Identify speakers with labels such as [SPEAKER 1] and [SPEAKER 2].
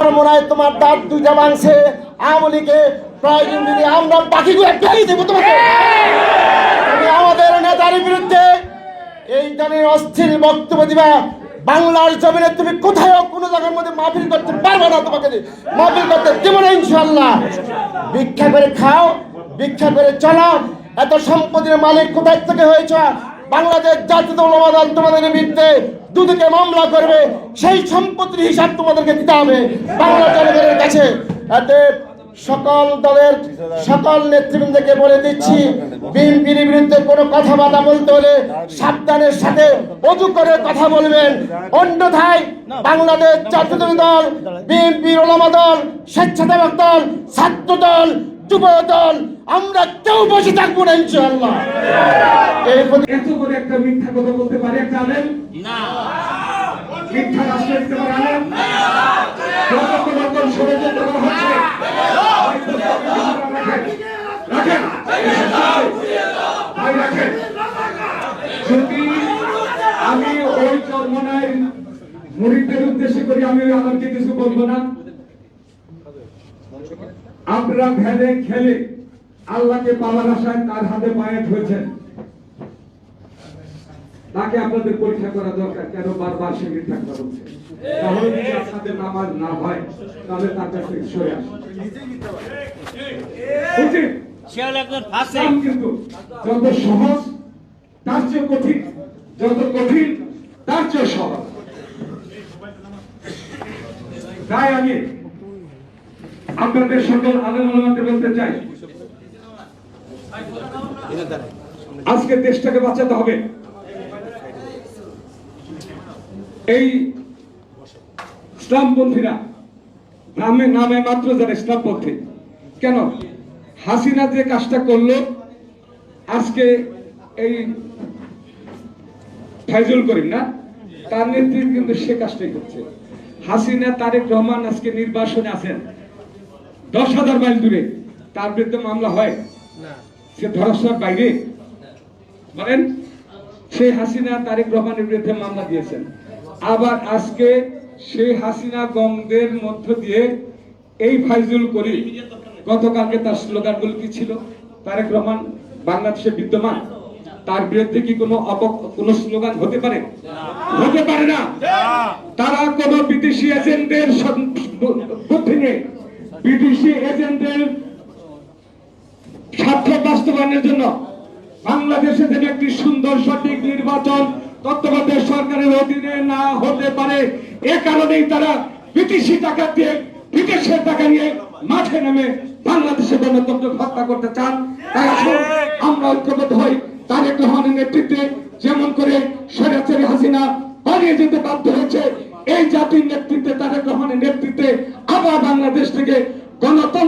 [SPEAKER 1] মনে হয় তোমার দাঁত দুইটা মাংসে আমলিকে প্রয়োজন যদি আমরা বাকিগুলো ফেলে দেবো তোমাকে। তুমি আমাদের নেতার বিরুদ্ধে এই ধরনের অস্থির বক্তব্য দিবা। বাংলার জমিনে তুমি কোথাও কোনো জায়গার মধ্যে মাহফিল করতে পারবে না তোমাকে মাহফিল করতে দেব না ইনশাল্লাহ ভিক্ষা করে খাও, ভিক্ষা করে চলো। এত সম্পত্তির মালিক কোথায় থেকে হয়েছ? বাংলাদেশ জাতীয় তোমাদের বিরুদ্ধে দুদিকে মামলা করবে, সেই সম্পত্তির হিসাব তোমাদেরকে দিতে হবে। বাংলা জনগণের কাছে। সকল দলের সকল নেতৃবৃন্দকে বলে দিচ্ছি, বিএনপির বিরুদ্ধে কোনো কথাবার্তা বলতে হলে সাবধানের সাথে অজু করে কথা বলবেন। অন্যথায় বাংলাদেশ জাতীয় দল বিএনপি ওলামা দল, স্বেচ্ছাসেবক দল, ছাত্র দল আমরা কেউ বসে থাকব না ইনশাআল্লাহ।
[SPEAKER 2] এত করে একটা মিথ্যা কথা বলতে পারে একটা আলেম? মিথ্যা রাষ্ট্র দিতে পারে আলেম? যদি আমি ওই চর্মনায় মুরিদের উদ্দেশ্য করি আমি ওই আলমকে কিছু বলব না। আপনারা ভেলে খেলে আল্লাহকে পাওয়ার আশায় তার হাতে পায়ে হয়েছেন তাকে আপনাদের পরীক্ষা করা দরকার কেন বারবার সে মিথ্যা কথা বলছে তাহলে যদি আপনাদের নামাজ না হয় তাহলে তার কাছ সরে ইসলাম কিন্তু যত সহজ তার চেয়ে কঠিন। যত কঠিন তার চেয়ে সহজ। তাই আমি আপনাদের সকল আলেম বলতে চাই, আজকে দেশটাকে বাঁচাতে হবে। এই ইসলামপন্থীরা নামে নামে মাত্র যারা ইসলামপন্থী, কেন? হাসিনা যে কাজটা করল, আজকে এই ফাইজুল করিম না, তার নেতৃত্বে কিন্তু সে কাজটাই করছে। হাসিনা তারেক রহমান আজকে নির্বাসনে আছেন। দশ হাজার মাইল দূরে তার বিরুদ্ধে মামলা হয়। সে ধরাশোনার বাইরে। বলেন সেই হাসিনা তারেক রহমানের বিরুদ্ধে মামলা দিয়েছেন। আবার আজকে সেই হাসিনা গঙ্গের মধ্য দিয়ে এই ফাইজুল করি গতকালকে তার স্লোগানগুলো কি ছিল? তারেক রহমান বাংলাদেশে বিদ্যমান। তার বিরুদ্ধে কি কোনো অপ কোনো স্লোগান হতে পারে? হতে পারে না। তারা কোন বিদেশি এজেন্টদের সন- বুদ্ধি নিয়ে বিদেশি এজেন্টদের স্বার্থ বাস্তবায়নের জন্য বাংলাদেশে যেন একটি সুন্দর সঠিক নির্বাচন তত্ত্বাবধায়ক সরকারের অধীনে না হতে পারে, এ কারণেই তারা বিদেশি টাকা দিয়ে বিদেশের টাকা নিয়ে মাঠে নেমে বাংলাদেশে গণতন্ত্র হত্যা করতে চান। তাই আমরা ঐক্যবদ্ধ হই। তারেক রহমানের নেতৃত্বে যেমন করে স্বৈরাচারী হাসিনা পালিয়ে যেতে বাধ্য হয়েছে, এই জাতির নেতৃত্বে তারেক রহমানের নেতৃত্বে আবার বাংলাদেশ থেকে গণতন্ত্র